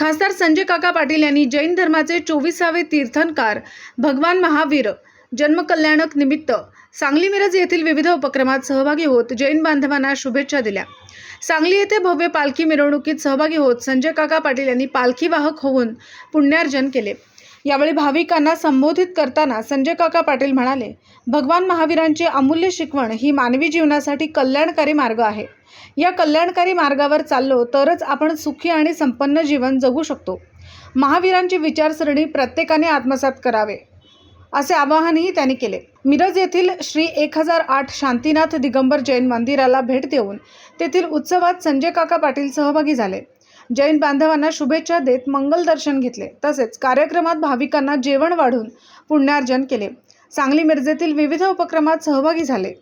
खासदार संजय काका पाटील यांनी जैन धर्माचे चोवीसावे तीर्थंकार भगवान महावीर जन्मकल्याणक निमित्त सांगली मिरज येथील विविध उपक्रमात सहभागी होत जैन बांधवांना शुभेच्छा दिल्या. सांगली येथे भव्य पालखी मिरवणुकीत सहभागी होत संजय काका पाटील यांनी पालखी वाहक होऊन पुण्यार्जन केले. यावेळी भाविकांना संबोधित करताना संजय काका पाटील म्हणाले भगवान महावीरांची अमूल्य शिकवण ही मानवी जीवनासाठी कल्याणकारी मार्ग आहे. या कल्याणकारी मार्गावर चाललो तरच आपण सुखी आणि संपन्न जीवन जगू शकतो. महावीरांची विचारसरणी प्रत्येकाने आत्मसात करावे. असे आवाहनही त्यांनी केले. मिरज येथील श्री एक हजार आठ शांतीनाथ दिगंबर जैन मंदिराला भेट देऊन तेथील उत्सवात संजय काका पाटील सहभागी झाले. जैन बांधवांना शुभेच्छा देत मंगल दर्शन घेतले. तसेच कार्यक्रमात भाविकांना जेवण वाढून पुण्यार्जन केले. सांगली मिरजेतील विविध उपक्रमात सहभागी झाले.